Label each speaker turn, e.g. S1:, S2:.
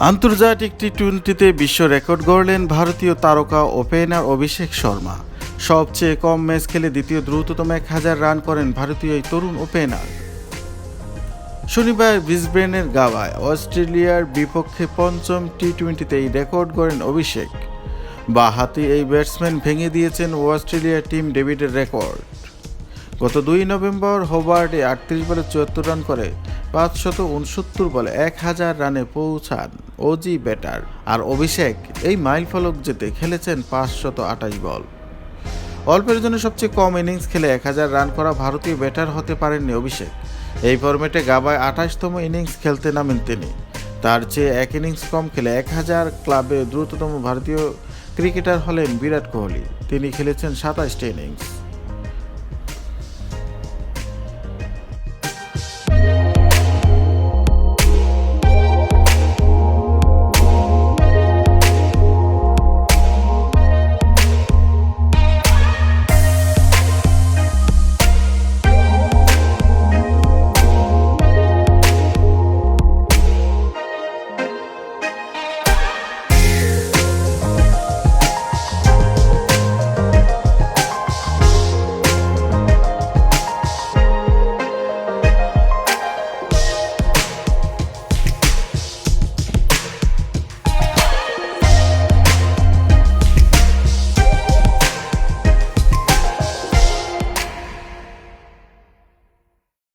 S1: আন্তর্জাতিক টি টোয়েন্টিতে বিশ্ব রেকর্ড গড়লেন ভারতীয় তারকা ওপেনার অভিষেক শর্মা। সবচেয়ে কম ম্যাচ খেলে দ্বিতীয় দ্রুততম এক হাজার রান করেন ভারতীয় এই তরুণ ওপেনার। শনিবার ব্রিসবেনের গাওয়ায় অস্ট্রেলিয়ার বিপক্ষে পঞ্চম টি টোয়েন্টিতে এই রেকর্ড গড়েন অভিষেক। বা হাতে এই ব্যাটসম্যান ভেঙে দিয়েছেন অস্ট্রেলিয়ার টিম ডেভিডের রেকর্ড। গত দুই নভেম্বর হোবার্টে আটত্রিশ বলে চুয়াত্তর রান করে পাঁচশত উনসত্তর বলে এক হাজার রানে পৌঁছান। ওজি ব্যাটার আর অভিষেক এই মাইল ফলক যেতে খেলেছেন পাঁচশত আঠাশ বল। অল্পের জন্য সবচেয়ে কম ইনিংস খেলে এক হাজার রান করা ভারতীয় ব্যাটার হতে পারেননি অভিষেক। এই ফর্মেটে গাবায় আঠাশতম ইনিংস খেলতে নামেন তিনি। তার চেয়ে এক ইনিংস কম খেলে এক হাজার ক্লাবে দ্রুততম ভারতীয় ক্রিকেটার হলেন বিরাট কোহলি। তিনি খেলেছেন সাতাশটি ইনিংস।